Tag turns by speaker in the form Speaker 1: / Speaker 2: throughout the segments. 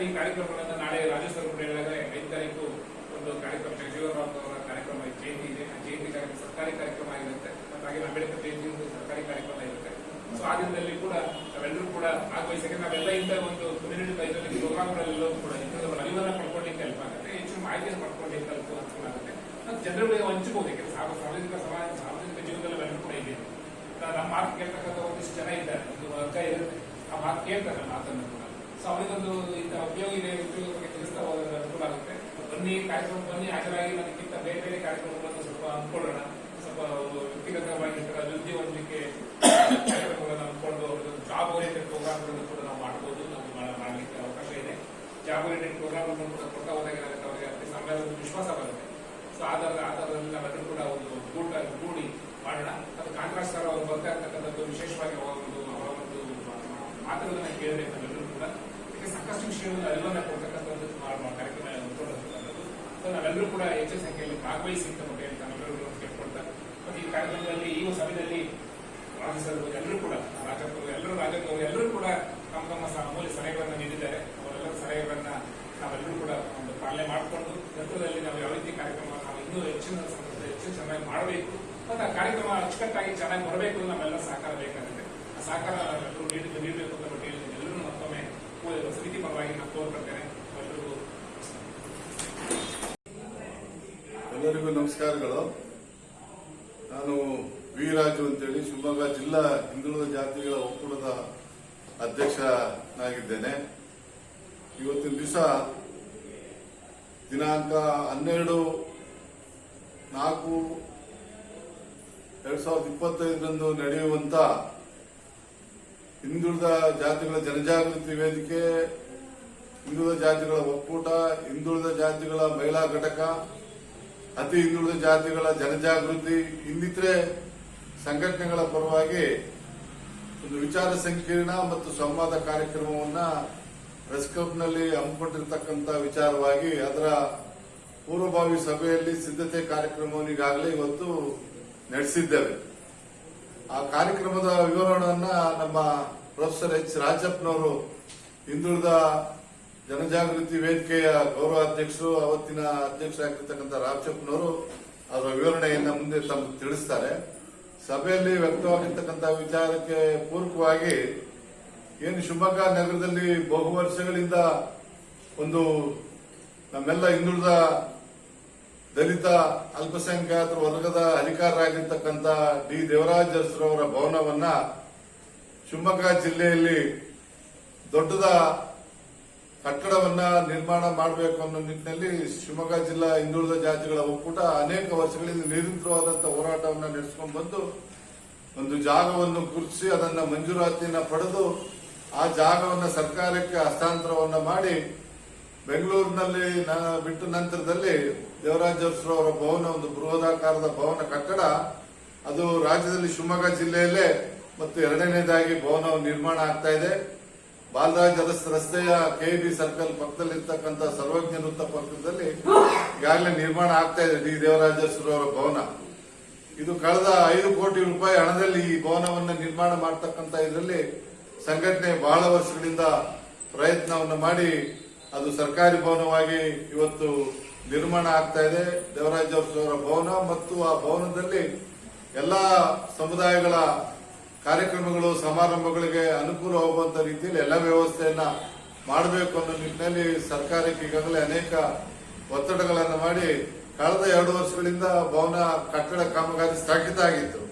Speaker 1: ಈ ಕಾರ್ಯಕ್ರಮಗಳನ್ನು ನಾಳೆ ರಾಜ್ಯ ಸರ್ಕಾರ ಐದು ತಾರೀಕು ಒಂದು ಕಾರ್ಯಕ್ರಮ ಜಗಜೀವನರಾವ್ ಅವರ ಕಾರ್ಯಕ್ರಮ ಜಯಂತಿ ಇದೆ. ಆ ಜಯಂತಿ ಕಾರ್ಯಕ್ರಮ ಸರ್ಕಾರಿ ಕಾರ್ಯಕ್ರಮ ಆಗಿರುತ್ತೆ. ಮತ್ತು ಹಾಗೆ ಅಂಬೇಡ್ಕರ್ ಜಯಂತಿ ಒಂದು ಸರ್ಕಾರಿ ಕಾರ್ಯಕ್ರಮ ಇರುತ್ತೆ. ಸೊ ಆ ದಿನದಲ್ಲಿ ಕೂಡ ನಾವೆಲ್ಲರೂ ಕೂಡ ಭಾಗವಹಿಸಕ್ಕೆ ನಾವೆಲ್ಲ ಇಂಥ ಒಂದು ಕಮ್ಯುನಿಟಿ ಇದರಲ್ಲಿ ಪ್ರೋಗ್ರಾಮ್ಗಳಲ್ಲೂ ಕೂಡ ಇಂಥದ್ದು ಅರಿವನ್ನ ಪಡ್ಕೊಳ್ಳಿಕ್ಕೆ ಹೆಲ್ಪ್ ಆಗುತ್ತೆ. ಹೆಚ್ಚು ಮಾಹಿತಿಯನ್ನು ಪಡ್ಕೊಳ್ಳಿಕ್ಕೆ ಅನುಕೂಲ ಆಗುತ್ತೆ. ಮತ್ತು ಜನರುಗಳಿಗೆ ಹಂಚ್ಬೋದು ಯಾಕಂದ್ರೆ ಸಾರ್ವ- ಸಾರ್ವಜನಿಕ ಸಮಾಜ ಸಾರ್ವಜನಿಕ ಜೀವನದಲ್ಲಿ ಎಲ್ಲರೂ ಕೂಡ ಇದೆ. ನಮ್ಮ ಮಾತು ಕೇಳ್ತಕ್ಕಂಥ ಒಂದಿಷ್ಟು ಜನ ಇದ್ದಾರೆ. ಒಂದು ವರ್ಗ ಇರುತ್ತೆ. ಆ ಮಾತು ಕೇಳ್ತಾರೆ ಮಾತನ್ನು. ಸೊ ಅವರಿಗೊಂದು ಇಂಥ ಉಪಯೋಗ ಇದೆ ಬಗ್ಗೆ ತಿಳಿಸ್ತಾ ಹೋದ್ರೆ ಅನುಕೂಲ ಆಗುತ್ತೆ. ಬನ್ನಿ, ಕಾರ್ಯಕ್ರಮ ಬನ್ನಿ, ಹಾಜರಾಗಿ ನನಗಿಂತ ಬೇರೆ ಬೇರೆ ಕಾರ್ಯಕ್ರಮಗಳನ್ನು ಸ್ವಲ್ಪ ಅಂದ್ಕೊಳ್ಳೋಣ ಸ್ವಲ್ಪ ವ್ಯಕ್ತಿಗತವಾಗಿ ಅಭಿವೃದ್ಧಿ ಹೊಂದಲಿಕ್ಕೆ ಕಾರ್ಯಕ್ರಮಗಳನ್ನು ಅಂದ್ಕೊಂಡು ಜಾಬ್ ಓರಿಯೆಂಟೆಡ್ ಪ್ರೋಗ್ರಾಮ್ಗಳನ್ನು ಕೂಡ ನಾವು ಮಾಡ್ಬೋದು. ನಾವು ಮಾಡಲಿಕ್ಕೆ ಅವಕಾಶ ಇದೆ. ಜಾಬ್ ಓರಿಯೆಂಟೆಡ್ ಪ್ರೋಗ್ರಾಮ್ಗಳನ್ನು ಕೂಡ ಕೊಡ್ತಾ ಹೋದಾಗ ಅವರಿಗೆ ಅದಕ್ಕೆ ಒಂದು ವಿಶ್ವಾಸ ಬರುತ್ತೆ. ಸೊ ಆಧಾರದ ಆಧಾರದಲ್ಲಿ ನಾವೆಲ್ಲರೂ ಕೂಡ ಒಂದು ಗೂಟ ಕೂಡಿ ಮಾಡೋಣ. ಅದು ಕಾಂಟ್ರಾಕ್ಟ್ ಸರ್ ಅವರು ಬರ್ತಾ ಇರ್ತಕ್ಕಂಥದ್ದು ವಿಶೇಷವಾಗಿ ಅವರ ಒಂದು ಅವರ ಒಂದು ಮಾತುಗಳನ್ನು ಕೇಳಬೇಕು. ಸಾಕಷ್ಟು ವಿಷಯಗಳು ಅರಿವನ್ನ ಕೊಡ್ತಕ್ಕಂಥದ್ದು ಕಾರ್ಯಕ್ರಮ ಹಮ್ಮಿಕೊಂಡಿರ್ತಕ್ಕಂಥದ್ದು ಸೊ ನಾವೆಲ್ಲರೂ ಕೂಡ ಹೆಚ್ಚಿನ ಸಂಖ್ಯೆಯಲ್ಲಿ ಭಾಗವಹಿಸಿ ಅಂತ ಅಂತ ನಾವೆಲ್ಲರೂ ಕೇಳ್ಕೊಳ್ತಾ, ಮತ್ತು ಈ ಕಾರ್ಯಕ್ರಮದಲ್ಲಿ, ಈ ಸಮಯದಲ್ಲಿ ರಾಜ್ಯಸಭೆ ಎಲ್ಲರೂ ಕೂಡ ರಾಜಕರು ಎಲ್ಲರೂ ರಾಜಕರು ಎಲ್ಲರೂ ಕೂಡ ತಮ್ಮ ತಮ್ಮ ಸ- ಅಮೂಲ್ಯ ಸಲಹೆಗಳನ್ನು ನೀಡಿದ್ದಾರೆ ಅವರೆಲ್ಲರ ಸಲಹೆಗಳನ್ನ ನಾವೆಲ್ಲರೂ ಕೂಡ ಒಂದು ಪಾಲನೆ ಮಾಡಿಕೊಂಡು ನಂತರದಲ್ಲಿ ನಾವು ಯಾವ ರೀತಿ ಕಾರ್ಯಕ್ರಮ ನಾವು ಇನ್ನೂ ಹೆಚ್ಚಿನ ಸಂದರ್ಭದಲ್ಲಿ ಹೆಚ್ಚು ಚೆನ್ನಾಗಿ ಮಾಡಬೇಕು ಮತ್ತು ಆ ಕಾರ್ಯಕ್ರಮ ಅಚ್ಚುಕಟ್ಟಾಗಿ ಚೆನ್ನಾಗಿ ಬರಬೇಕು ಅಂತ ನಾವೆಲ್ಲ ಸಹಕಾರ ಬೇಕಾಗುತ್ತೆ ಆ ಸಹಕಾರ ನಾವೆಲ್ಲರೂ ನೀಡಿ ನೀಡಬೇಕು ಅಂತ ಬಗ್ಗೆ ಹೇಳಿದ್ದೀನಿ ಎಲ್ಲರೂ ಮತ್ತೊಮ್ಮೆ ಸಮಿತಿ ಪರವಾಗಿ ಎಲ್ಲರಿಗೂ
Speaker 2: ನಮಸ್ಕಾರಗಳು. ನಾನು ವಿ ರಾಜು ಅಂತೇಳಿ ಶಿವಮೊಗ್ಗ ಜಿಲ್ಲಾ ಹಿಂದುಳಿದ ಜಾತಿಗಳ ಒಕ್ಕೂಟದ ಅಧ್ಯಕ್ಷನಾಗಿದ್ದೇನೆ ಇವತ್ತಿನ ದಿವಸ ದಿನಾಂಕ ಹನ್ನೆರಡು ನಾಲ್ಕು ಎರಡ್ ಸಾವಿರದ ಇಪ್ಪತ್ತೈದರಂದು ನಡೆಯುವಂತ ಹಿಂದುಳಿದ ಜಾತಿಗಳ ಜನಜಾಗೃತಿ ವೇದಿಕೆ ಹಿಂದುಳಿದ ಜಾತಿಗಳ ಒಕ್ಕೂಟ, ಹಿಂದುಳಿದ ಜಾತಿಗಳ ಮಹಿಳಾ ಘಟಕ, ಅತಿ ಹಿಂದುಳಿದ ಜಾತಿಗಳ ಜನಜಾಗೃತಿ ಇನ್ನಿತರೆ ಸಂಘಟನೆಗಳ ಪರವಾಗಿ ಒಂದು ವಿಚಾರ ಸಂಕಿರಣ ಮತ್ತು ಸಂವಾದ ಕಾರ್ಯಕ್ರಮವನ್ನ ಪ್ರೆಸ್ ಕ್ಲಬ್ನಲ್ಲಿ ಹಮ್ಮಿಕೊಂಡಿರ್ತಕ್ಕಂಥ ವಿಚಾರವಾಗಿ ಅದರ ಪೂರ್ವಭಾವಿ ಸಭೆಯಲ್ಲಿ ಸಿದ್ಧತೆ ಕಾರ್ಯಕ್ರಮವನ್ನು ಈಗಾಗಲೇ ಇವತ್ತು ನಡೆಸಿದ್ದೇವೆ. ಆ ಕಾರ್ಯಕ್ರಮದ ವಿವರಣೆಯನ್ನ ನಮ್ಮ ಪ್ರೊಫೆಸರ್ ಎಚ್ ರಾಜಪ್ಪನವರು ಹಿಂದುಳಿದ ಜನಜಾಗೃತಿ ವೇದಿಕೆಯ ಗೌರವ ಅಧ್ಯಕ್ಷರು, ಅವತ್ತಿನ ಅಧ್ಯಕ್ಷರಾಗಿರ್ತಕ್ಕಂಥ ರಾಮಚಪ್ಪನವರು ಅದರ ವಿವರಣೆಯನ್ನು ಮುಂದೆ ತಮಗೆ ತಿಳಿಸ್ತಾರೆ. ಸಭೆಯಲ್ಲಿ ವ್ಯಕ್ತವಾಗಿರ್ತಕ್ಕಂಥ ವಿಚಾರಕ್ಕೆ ಪೂರಕವಾಗಿ ಏನು ಶಿವಮೊಗ್ಗ ನಗರದಲ್ಲಿ ಬಹು ವರ್ಷಗಳಿಂದ ಒಂದು ನಮ್ಮೆಲ್ಲ ಹಿಂದುಳಿದ ದಲಿತ, ಅಲ್ಪಸಂಖ್ಯಾತರ ವರ್ಗದ ಅಧಿಕಾರರಾಗಿರ್ತಕ್ಕಂಥ ಡಿ. ದೇವರಾಜ್ ಅವರ ಭವನವನ್ನ ಶಿವಮೊಗ್ಗ ಜಿಲ್ಲೆಯಲ್ಲಿ ದೊಡ್ಡದ ಕಟ್ಟಡವನ್ನ ನಿರ್ಮಾಣ ಮಾಡಬೇಕು ಅನ್ನೋ ನಿಟ್ಟಿನಲ್ಲಿ ಶಿವಮೊಗ್ಗ ಜಿಲ್ಲಾ ಹಿಂದುಳಿದ ಜಾತಿಗಳ ಒಕ್ಕೂಟ ಅನೇಕ ವರ್ಷಗಳಿಂದ ನಿರಂತರವಾದಂತಹ ಹೋರಾಟವನ್ನ ನಡೆಸಿಕೊಂಡು ಬಂದು ಒಂದು ಜಾಗವನ್ನು ಗುರುತಿಸಿ ಅದನ್ನ ಮಂಜೂರಾತಿಯನ್ನ ಪಡೆದು ಆ ಜಾಗವನ್ನ ಸರ್ಕಾರಕ್ಕೆ ಹಸ್ತಾಂತರವನ್ನ ಮಾಡಿ ಬೆಂಗಳೂರಿನಲ್ಲಿ ಬಿಟ್ಟ ನಂತರದಲ್ಲಿ ದೇವರಾಜ ಅರಸರು ಅವರ ಭವನ, ಒಂದು ಬೃಹದಾಕಾರದ ಭವನ ಕಟ್ಟಡ, ಅದು ರಾಜ್ಯದಲ್ಲಿ ಶಿವಮೊಗ್ಗ ಜಿಲ್ಲೆಯಲ್ಲೇ ಮತ್ತು ಎರಡನೇದಾಗಿ ಭವನ ನಿರ್ಮಾಣ ಆಗ್ತಾ ಇದೆ. ಬಾಲರಾಜ್ ರಸ್ತೆಯ ಕೆಬಿ ಸರ್ಕಲ್ ಪಕ್ಕದಲ್ಲಿರ್ತಕ್ಕಂಥ ಸರ್ವಜ್ಞ ವೃತ್ತ ಪಕ್ಕದಲ್ಲಿ ಈಗಾಗಲೇ ನಿರ್ಮಾಣ ಆಗ್ತಾ ಇದೆ ಡಿ ದೇವರಾಜೇಶ್ವರಿ ಅವರ ಭವನ. ಇದು ಕಳೆದ ಐದು ಕೋಟಿ ರೂಪಾಯಿ ಹಣದಲ್ಲಿ ಈ ಭವನವನ್ನು ನಿರ್ಮಾಣ ಮಾಡತಕ್ಕಂತ ಇದರಲ್ಲಿ ಸಂಘಟನೆ ಬಹಳ ವರ್ಷಗಳಿಂದ ಪ್ರಯತ್ನವನ್ನು ಮಾಡಿ ಅದು ಸರ್ಕಾರಿ ಭವನವಾಗಿ ಇವತ್ತು ನಿರ್ಮಾಣ ಆಗ್ತಾ ಇದೆ. ದೇವರಾಜ ಅವರ ಭವನ ಮತ್ತು ಆ ಭವನದಲ್ಲಿ ಎಲ್ಲಾ ಸಮುದಾಯಗಳ ಕಾರ್ಯಕ್ರಮಗಳು, ಸಮಾರಂಭಗಳಿಗೆ ಅನುಕೂಲವಾಗುವಂತ ರೀತಿಯಲ್ಲಿ ಎಲ್ಲ ವ್ಯವಸ್ಥೆಯನ್ನ ಮಾಡಬೇಕು ಅನ್ನೋ ನಿಟ್ಟಿನಲ್ಲಿ ಸರ್ಕಾರಕ್ಕೆ ಈಗಾಗಲೇ ಅನೇಕ ಒತ್ತಡಗಳನ್ನು ಮಾಡಿ ಕಳೆದ ಎರಡು ವರ್ಷಗಳಿಂದ ಭವನ ಕಟ್ಟಡ ಕಾಮಗಾರಿ ಸ್ಥಗಿತ ಆಗಿತ್ತು.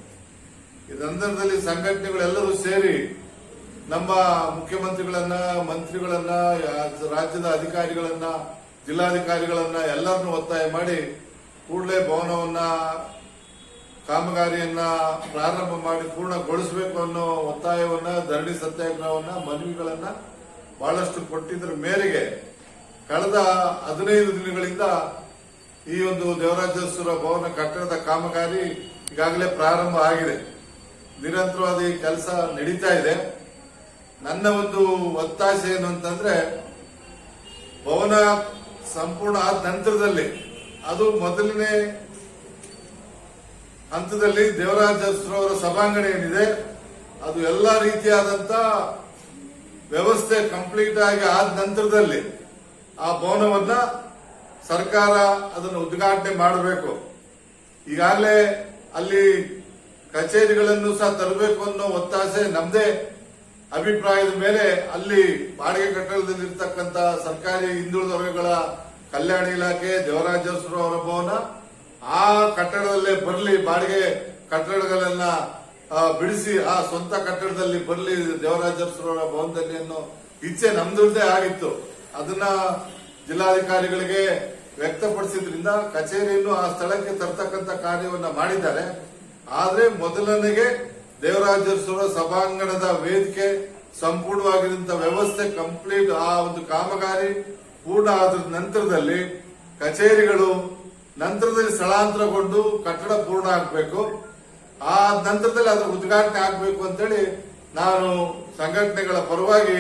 Speaker 2: ಈ ಸಂದರ್ಭದಲ್ಲಿ ಸಂಘಟನೆಗಳೆಲ್ಲರೂ ಸೇರಿ ನಮ್ಮ ಮುಖ್ಯಮಂತ್ರಿಗಳನ್ನ, ಮಂತ್ರಿಗಳನ್ನ, ರಾಜ್ಯದ ಅಧಿಕಾರಿಗಳನ್ನ, ಜಿಲ್ಲಾಧಿಕಾರಿಗಳನ್ನ ಎಲ್ಲರನ್ನೂ ಒತ್ತಾಯ ಮಾಡಿ ಕೂಡಲೇ ಭವನವನ್ನ ಕಾಮಗಾರಿಯನ್ನ ಪ್ರಾರಂಭ ಮಾಡಿ ಪೂರ್ಣಗೊಳಿಸಬೇಕು ಅನ್ನೋ ಒತ್ತಾಯವನ್ನ, ಧರಣಿ ಸತ್ಯಾಗ್ರಹವನ್ನ, ಮನವಿಗಳನ್ನ ಬಹಳಷ್ಟು ಕೊಟ್ಟಿದ್ರ ಮೇರೆಗೆ ಕಳೆದ ಹದಿನೈದು ದಿನಗಳಿಂದ ಈ ಒಂದು ದೇವರಾಜೇಶ್ವರ ಭವನ ಕಟ್ಟಡದ ಕಾಮಗಾರಿ ಈಗಾಗಲೇ ಪ್ರಾರಂಭ ಆಗಿದೆ. ನಿರಂತರವಾದ ಈ ಕೆಲಸ ನಡೀತಾ ಇದೆ. ನನ್ನ ಒಂದು ಒತ್ತಾಸೆ ಏನು ಅಂತಂದ್ರೆ, ಭವನ ಸಂಪೂರ್ಣ ಆದ ನಂತರದಲ್ಲಿ ಅದು ಮೊದಲನೇ ಹಂತದಲ್ಲಿ ದೇವರಾಜ ಅರಸರವರ ಸಭಾಂಗಣ ಏನಿದೆ, ಅದು ಎಲ್ಲ ರೀತಿಯಾದಂತ ವ್ಯವಸ್ಥೆ ಕಂಪ್ಲೀಟ್ ಆಗಿ ಆದ ನಂತರದಲ್ಲಿ ಆ ಭವನವನ್ನ ಸರ್ಕಾರ ಅದನ್ನು ಉದ್ಘಾಟನೆ ಮಾಡಬೇಕು. ಈಗಾಗಲೇ ಅಲ್ಲಿ ಕಚೇರಿಗಳನ್ನು ಸಹ ತರಬೇಕು ಅನ್ನೋ ಒತ್ತಾಸೆ ನಮ್ದೇ. ಅಭಿಪ್ರಾಯದ ಮೇಲೆ ಅಲ್ಲಿ ಬಾಡಿಗೆ ಕಟ್ಟಡದಲ್ಲಿರ್ತಕ್ಕಂಥ ಸರ್ಕಾರಿ ಹಿಂದುಳಿದ ವರ್ಗಗಳ ಕಲ್ಯಾಣ ಇಲಾಖೆ ದೇವರಾಜೇಶ್ವರ ಅವರ ಭವನ ಆ ಕಟ್ಟಡದಲ್ಲೇ ಬರಲಿ, ಬಾಡಿಗೆ ಕಟ್ಟಡಗಳನ್ನ ಬಿಡಿಸಿ, ಆ ಸ್ವಂತ ಕಟ್ಟಡದಲ್ಲಿ ಬರಲಿ ದೇವರಾಜ ಅರಸರು ಭವನದಲ್ಲಿ ಅನ್ನೋ ಇಚ್ಛೆ ನಮ್ದುದೇ ಆಗಿತ್ತು. ಅದನ್ನ ಜಿಲ್ಲಾಧಿಕಾರಿಗಳಿಗೆ ವ್ಯಕ್ತಪಡಿಸಿದ್ರಿಂದ ಕಚೇರಿಯನ್ನು ಆ ಸ್ಥಳಕ್ಕೆ ತರ್ತಕ್ಕಂಥ ಕಾರ್ಯವನ್ನ ಮಾಡಿದ್ದಾರೆ. ಆದ್ರೆ ಮೊದಲನೆಗೆ ದೇವರಾಜೇಶ್ವರ ಸಭಾಂಗಣದ ವೇದಿಕೆ ಸಂಪೂರ್ಣವಾಗಿರುವಂತಹ ವ್ಯವಸ್ಥೆ ಕಂಪ್ಲೀಟ್ ಆ ಒಂದು ಕಾಮಗಾರಿ ಪೂರ್ಣ ಆದ ನಂತರದಲ್ಲಿ ಕಚೇರಿಗಳು ನಂತರದಲ್ಲಿ ಸ್ಥಳಾಂತರಗೊಂಡು ಕಟ್ಟಡ ಪೂರ್ಣ ಆಗಬೇಕು. ಆ ನಂತರದಲ್ಲಿ ಅದರ ಉದ್ಘಾಟನೆ ಆಗಬೇಕು ಅಂತೇಳಿ ನಾನು ಸಂಘಟನೆಗಳ ಪರವಾಗಿ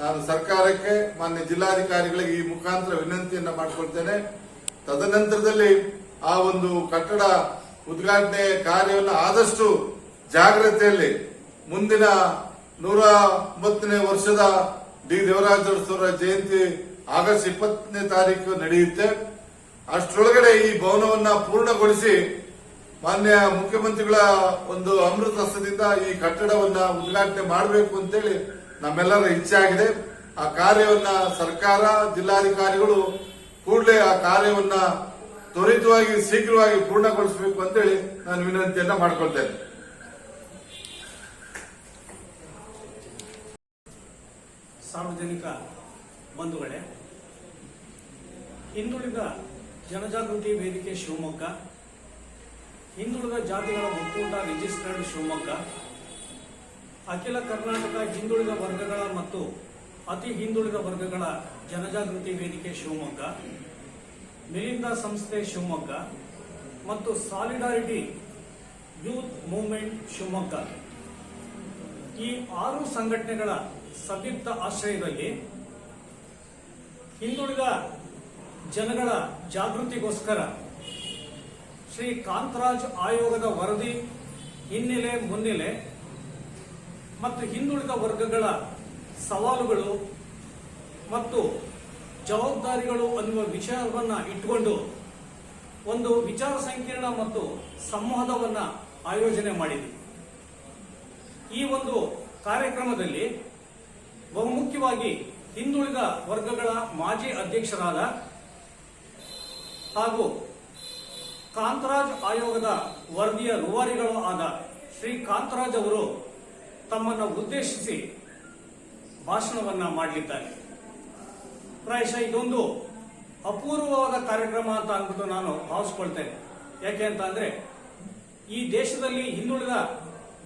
Speaker 2: ನಾನು ಸರ್ಕಾರಕ್ಕೆ, ಮಾನ್ಯ ಜಿಲ್ಲಾಧಿಕಾರಿಗಳಿಗೆ ಈ ಮುಖಾಂತರ ವಿನಂತಿಯನ್ನು ಮಾಡಿಕೊಳ್ತೇನೆ. ತದನಂತರದಲ್ಲಿ ಆ ಒಂದು ಕಟ್ಟಡ ಉದ್ಘಾಟನೆ ಕಾರ್ಯವನ್ನು ಆದಷ್ಟು ಜಾಗ್ರತೆಯಲ್ಲಿ ಮುಂದಿನ ನೂರ ಒಂಬತ್ತನೇ ವರ್ಷದ ಡಿ. ದೇವರಾಜ ಜಯಂತಿ ಆಗಸ್ಟ್ ಇಪ್ಪತ್ತನೇ ತಾರೀಕು ನಡೆಯುತ್ತೆ. ಅಷ್ಟರೊಳಗಡೆ ಈ ಭವನವನ್ನ ಪೂರ್ಣಗೊಳಿಸಿ ಮಾನ್ಯ ಮುಖ್ಯಮಂತ್ರಿಗಳ ಒಂದು ಅಮೃತ ಹಸ್ತದಿಂದ ಈ ಕಟ್ಟಡವನ್ನ ಉದ್ಘಾಟನೆ ಮಾಡಬೇಕು ಅಂತೇಳಿ ನಮ್ಮೆಲ್ಲರ ಇಚ್ಛೆ ಆಗಿದೆ. ಆ ಕಾರ್ಯವನ್ನ ಸರ್ಕಾರ, ಜಿಲ್ಲಾಧಿಕಾರಿಗಳು ಕೂಡಲೇ ಆ ಕಾರ್ಯವನ್ನ ತ್ವರಿತವಾಗಿ, ಶೀಘ್ರವಾಗಿ ಪೂರ್ಣಗೊಳಿಸಬೇಕು ಅಂತೇಳಿ ನಾನು ವಿನಂತಿಯನ್ನ ಮಾಡ್ಕೊಳ್ತೇನೆ
Speaker 3: ಸಾರ್ವಜನಿಕ ಬಂಧುಗಳೇ, ಹಿಂದುಳಿದ ಜನಜಾಗೃತಿ ವೇದಿಕೆ ಶಿವಮೊಗ್ಗ. ಹಿಂದುಳಿದ ಜಾತಿಗಳ ಒಕ್ಕೂಟ ರಿಜಿಸ್ಟರ್ಡ್ ಶಿವಮೊಗ್ಗ. ಅಖಿಲ ಕರ್ನಾಟಕ ಹಿಂದುಳಿದ ವರ್ಗಗಳ ಮತ್ತು ಅತಿ ಹಿಂದುಳಿದ ವರ್ಗಗಳ ಜನಜಾಗೃತಿ ವೇದಿಕೆ ಶಿವಮೊಗ್ಗ. ಮಿಲಿಂದ ಸಂಸ್ಥೆ ಶಿವಮೊಗ್ಗ ಮತ್ತು ಸಾಲಿಡಾರಿಟಿ ಯೂತ್ ಮೂವ್ಮೆಂಟ್ ಶಿವಮೊಗ್ಗ. ಈ ಆರು ಸಂಘಟನೆಗಳ ಸಂಯುಕ್ತ ಆಶ್ರಯದಲ್ಲಿ ಹಿಂದುಳಿದ ಜನಗಳ ಜಾಗೃತಿಗೋಸ್ಕರ ಶ್ರೀ ಕಾಂತರಾಜ್ ಆಯೋಗದ ವರದಿ ಹಿನ್ನೆಲೆ ಮುನ್ನೆಲೆ ಮತ್ತು ಹಿಂದುಳಿದ ವರ್ಗಗಳ ಸವಾಲುಗಳು ಮತ್ತು ಜವಾಬ್ದಾರಿಗಳು ಅನ್ನುವ ವಿಚಾರವನ್ನು ಇಟ್ಟುಕೊಂಡು ಒಂದು ವಿಚಾರ ಸಂಕಿರಣ ಮತ್ತು ಸಂವಾದವನ್ನು ಆಯೋಜನೆ ಮಾಡಿದೆ ಈ ಒಂದು ಕಾರ್ಯಕ್ರಮದಲ್ಲಿ ಬಹುಮುಖ್ಯವಾಗಿ ಹಿಂದುಳಿದ ವರ್ಗಗಳ ಮಾಜಿ ಅಧ್ಯಕ್ಷರಾದ ಹಾಗೂ ಕಾಂತರಾಜ್ ಆಯೋಗದ ವರದಿಯ ರೂವಾರಿಗಳು ಆದ ಶ್ರೀ ಕಾಂತರಾಜ್ ಅವರು ತಮ್ಮನ್ನು ಉದ್ದೇಶಿಸಿ ಭಾಷಣವನ್ನ ಮಾಡಲಿದ್ದಾರೆ. ಪ್ರಾಯಶಃ ಇದೊಂದು ಅಪೂರ್ವವಾದ ಕಾರ್ಯಕ್ರಮ ಅಂತ ಅಂದ್ಬಿಟ್ಟು ನಾನು ಭಾವಿಸ್ಕೊಳ್ತೇನೆ. ಯಾಕೆ ಅಂತ ಅಂದ್ರೆ ಈ ದೇಶದಲ್ಲಿ ಹಿಂದುಳಿದ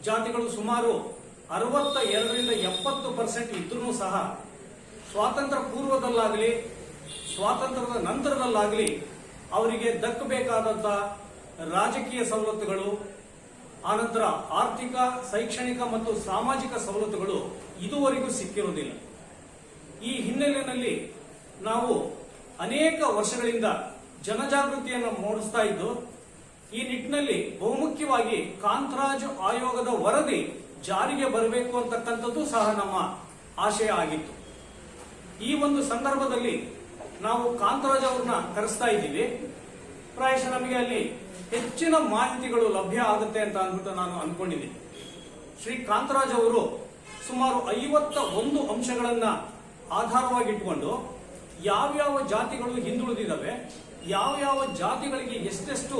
Speaker 3: ಜಾತಿಗಳು ಸುಮಾರು ಅರವತ್ತ ಎರಡರಿಂದ ಎಪ್ಪತ್ತು ಪರ್ಸೆಂಟ್ ಇದ್ರೂ ಸಹ ಸ್ವಾತಂತ್ರ್ಯ ಪೂರ್ವದಲ್ಲಾಗಲಿ, ಸ್ವಾತಂತ್ರ್ಯದ ನಂತರದಲ್ಲಾಗಲಿ ಅವರಿಗೆ ದಕ್ಕಬೇಕಾದಂತ ರಾಜಕೀಯ ಸವಲತ್ತುಗಳು, ಆನಂತರ ಆರ್ಥಿಕ, ಶೈಕ್ಷಣಿಕ ಮತ್ತು ಸಾಮಾಜಿಕ ಸವಲತ್ತುಗಳು ಇದುವರೆಗೂ ಸಿಕ್ಕಿರುವುದಿಲ್ಲ. ಈ ಹಿನ್ನೆಲೆಯಲ್ಲಿ ನಾವು ಅನೇಕ ವರ್ಷಗಳಿಂದ ಜನಜಾಗೃತಿಯನ್ನು ಮೂಡಿಸ್ತಾ ಇದ್ದು, ಈ ನಿಟ್ಟಿನಲ್ಲಿ ಬಹುಮುಖ್ಯವಾಗಿ ಕಾಂತರಾಜ್ ಆಯೋಗದ ವರದಿ ಜಾರಿಗೆ ಬರಬೇಕು ಅಂತಕ್ಕಂಥದ್ದು ಸಹ ನಮ್ಮ ಆಶಯ ಆಗಿತ್ತು. ಈ ಒಂದು ಸಂದರ್ಭದಲ್ಲಿ ನಾವು ಕಾಂತರಾಜ್ ಅವ್ರನ್ನ ಕರೆಸ್ತಾ ಇದ್ದೀವಿ. ಪ್ರಾಯಶಃ ನಮಗೆ ಅಲ್ಲಿ ಹೆಚ್ಚಿನ ಮಾಹಿತಿಗಳು ಲಭ್ಯ ಆಗುತ್ತೆ ಅಂತ ಅಂದ್ಬಿಟ್ಟು ನಾನು ಅನ್ಕೊಂಡಿದ್ದೀನಿ. ಶ್ರೀ ಕಾಂತರಾಜ್ ಅವರು ಸುಮಾರು ಐವತ್ತ ಒಂದು ಅಂಶಗಳನ್ನ ಆಧಾರವಾಗಿಟ್ಟುಕೊಂಡು ಯಾವ್ಯಾವ ಜಾತಿಗಳು ಹಿಂದುಳಿದಿದ್ದಾವೆ, ಯಾವ್ಯಾವ ಜಾತಿಗಳಿಗೆ ಎಷ್ಟೆಷ್ಟು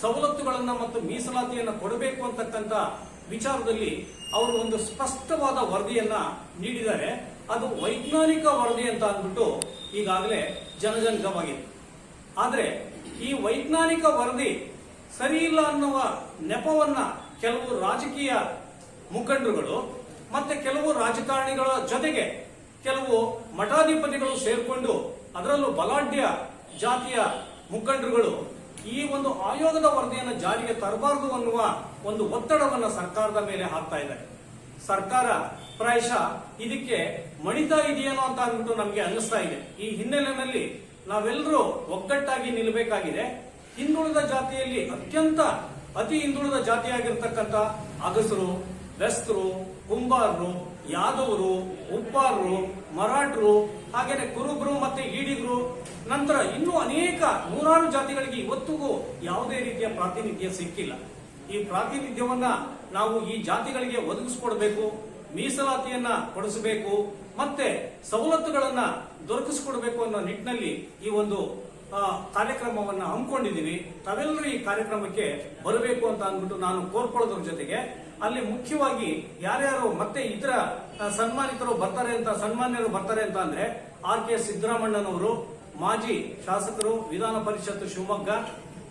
Speaker 3: ಸವಲತ್ತುಗಳನ್ನ ಮತ್ತು ಮೀಸಲಾತಿಯನ್ನು ಕೊಡಬೇಕು ಅಂತಕ್ಕಂಥ ವಿಚಾರದಲ್ಲಿ ಅವರು ಒಂದು ಸ್ಪಷ್ಟವಾದ ವರದಿಯನ್ನ ನೀಡಿದ್ದಾರೆ. ಅದು ವೈಜ್ಞಾನಿಕ ವರದಿ ಅಂತ ಅಂದ್ಬಿಟ್ಟು ಈಗಾಗಲೇ ಜನಜನಕವಾಗಿದೆ ಆದರೆ ಈ ವೈಜ್ಞಾನಿಕ ವರದಿ ಸರಿ ಇಲ್ಲ ಅನ್ನುವ ನೆಪವನ್ನ ಕೆಲವು ರಾಜಕೀಯ ಮುಖಂಡರುಗಳು ಮತ್ತೆ ಕೆಲವು ರಾಜಕಾರಣಿಗಳ ಜೊತೆಗೆ ಕೆಲವು ಮಠಾಧಿಪತಿಗಳು ಸೇರ್ಕೊಂಡು ಅದರಲ್ಲೂ ಬಲಾಢ್ಯ ಜಾತಿಯ ಮುಖಂಡರುಗಳು ಈ ಒಂದು ಆಯೋಗದ ವರದಿಯನ್ನು ಜಾರಿಗೆ ತರಬಾರದು ಅನ್ನುವ ಒಂದು ಒತ್ತಡವನ್ನು ಸರ್ಕಾರದ ಮೇಲೆ ಹಾಕ್ತಾ ಇದ್ದಾರೆ. ಸರ್ಕಾರ ಪ್ರಾಯಶಃ ಇದಕ್ಕೆ ಮಣಿತಾ ಇದೆಯೇನೋ ಅಂತ ಅಂದ್ಬಿಟ್ಟು ನಮಗೆ ಅನ್ನಿಸ್ತಾ ಇದೆ. ಈ ಹಿನ್ನೆಲೆಯಲ್ಲಿ ನಾವೆಲ್ಲರೂ ಒಗ್ಗಟ್ಟಾಗಿ ನಿಲ್ಲಬೇಕಾಗಿದೆ ಹಿಂದುಳಿದ ಜಾತಿಯಲ್ಲಿ ಅತ್ಯಂತ ಅತಿ ಹಿಂದುಳಿದ ಜಾತಿಯಾಗಿರ್ತಕ್ಕಂಥ ಅಗಸರು, ಬೆಸ್ತರು, ಕುಂಬಾರರು, ಯಾದವರು, ಉಪ್ಪಾರರು, ಮರಾಠರು, ಹಾಗೇನೆ ಕುರುಬರು ಮತ್ತೆ ಈಡಿಗರು, ನಂತರ ಇನ್ನೂ ಅನೇಕ ನೂರಾರು ಜಾತಿಗಳಿಗೆ ಇವತ್ತಿಗೂ ಯಾವುದೇ ರೀತಿಯ ಪ್ರಾತಿನಿಧ್ಯ ಸಿಕ್ಕಿಲ್ಲ. ಈ ಪ್ರಾತಿನಿಧ್ಯವನ್ನ ನಾವು ಈ ಜಾತಿಗಳಿಗೆ ಒದಗಿಸಿಕೊಡಬೇಕು, ಮೀಸಲಾತಿಯನ್ನ ಕೊಡಿಸಬೇಕು, ಮತ್ತೆ ಸವಲತ್ತುಗಳನ್ನ ದೊರಕಿಸಿಕೊಡಬೇಕು ಅನ್ನೋ ನಿಟ್ಟಿನಲ್ಲಿ ಈ ಒಂದು ಕಾರ್ಯಕ್ರಮವನ್ನು ಹಮ್ಮಿಕೊಂಡಿದ್ದೀವಿ. ತಾವೆಲ್ಲರೂ ಈ ಕಾರ್ಯಕ್ರಮಕ್ಕೆ ಬರಬೇಕು ಅಂತ ಅಂದ್ಬಿಟ್ಟು ನಾನು ಕೋರ್ಕೊಳ್ಳೋದ್ರ ಜೊತೆಗೆ. ಅಲ್ಲಿ ಮುಖ್ಯವಾಗಿ ಯಾರ್ಯಾರು ಮತ್ತೆ ಇತರ ಸನ್ಮಾನಿತರು ಬರ್ತಾರೆ ಅಂತ, ಸನ್ಮಾನ್ಯರು ಬರ್ತಾರೆ ಅಂತ ಅಂದ್ರೆ ಆರ್ ಕೆ ಸಿದ್ದರಾಮಣ್ಣನವರು, ಮಾಜಿ ಶಾಸಕರು, ವಿಧಾನ ಪರಿಷತ್ ಶಿವಮೊಗ್ಗ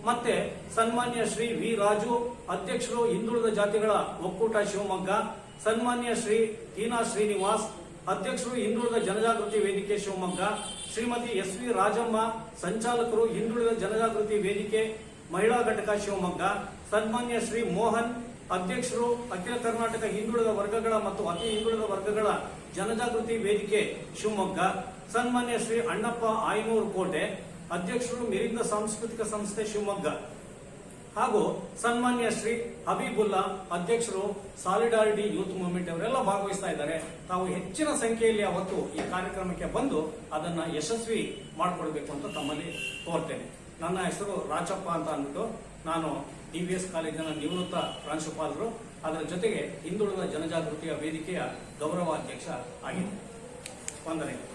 Speaker 3: ಮತ್ತೆ ಸನ್ಮಾನ್ಯ ಶ್ರೀ ವಿ ರಾಜು ಅಧ್ಯಕ್ಷರು ಹಿಂದುಳಿದ ಜಾತಿಗಳ ಒಕ್ಕೂಟ ಶಿವಮೊಗ್ಗ, ಸನ್ಮಾನ್ಯ ಶ್ರೀ ತೀನಾ ಶ್ರೀನಿವಾಸ್, ಅಧ್ಯಕ್ಷರು ಹಿಂದುಳಿದ ಜನಜಾಗೃತಿ ವೇದಿಕೆ ಶಿವಮೊಗ್ಗ, ಶ್ರೀಮತಿ ಎಸ್ ವಿ ರಾಜಮ್ಮ, ಸಂಚಾಲಕರು ಹಿಂದುಳಿದ ಜನಜಾಗೃತಿ ವೇದಿಕೆ ಮಹಿಳಾ ಘಟಕ ಶಿವಮೊಗ್ಗ, ಸನ್ಮಾನ್ಯ ಶ್ರೀ ಮೋಹನ್, ಅಧ್ಯಕ್ಷರು ಅಖಿಲ ಕರ್ನಾಟಕ ಹಿಂದುಳಿದ ವರ್ಗಗಳ ಮತ್ತು ಅತಿ ಹಿಂದುಳಿದ ವರ್ಗಗಳ ಜನಜಾಗೃತಿ ವೇದಿಕೆ ಶಿವಮೊಗ್ಗ, ಸನ್ಮಾನ್ಯ ಶ್ರೀ ಅಣ್ಣಪ್ಪ ಆಯನೂರು ಕೋಟೆ ಅಧ್ಯಕ್ಷರು ಮಿರಿಂದ ಸಾಂಸ್ಕೃತಿಕ ಸಂಸ್ಥೆ ಶಿವಮೊಗ್ಗ. ಹಾಗೂ ಸನ್ಮಾನ್ಯ ಶ್ರೀ ಹಬೀಬುಲ್ಲಾ ಅಧ್ಯಕ್ಷರು ಸಾಲಿಡಾರಿಟಿ ಯೂತ್ ಮೂವ್ಮೆಂಟ್ ಅವರೆಲ್ಲ ಭಾಗವಹಿಸ್ತಾ ಇದ್ದಾರೆ. ತಾವು ಹೆಚ್ಚಿನ ಸಂಖ್ಯೆಯಲ್ಲಿ ಅವತ್ತು ಈ ಕಾರ್ಯಕ್ರಮಕ್ಕೆ ಬಂದು ಅದನ್ನ ಯಶಸ್ವಿ ಮಾಡಿಕೊಡ್ಬೇಕು ಅಂತ ತಮ್ಮಲ್ಲಿ ಕೋರ್ತೇನೆ. ನನ್ನ ಹೆಸರು ರಾಚಪ್ಪ ಅಂತ ಅಂದ್ಬಿಟ್ಟು ನಾನು ಡಿ ವಿ ಎಸ್ ಕಾಲೇಜಿನ ನಿವೃತ್ತ ಪ್ರಾಂಶುಪಾಲರು. ಅದರ ಜೊತೆಗೆ ಹಿಂದುಳಿದ ಜನಜಾಗೃತಿಯ ವೇದಿಕೆಯ ಗೌರವಾಧ್ಯಕ್ಷ ಆಗಿದೆ ವಂದನೆಗಳು.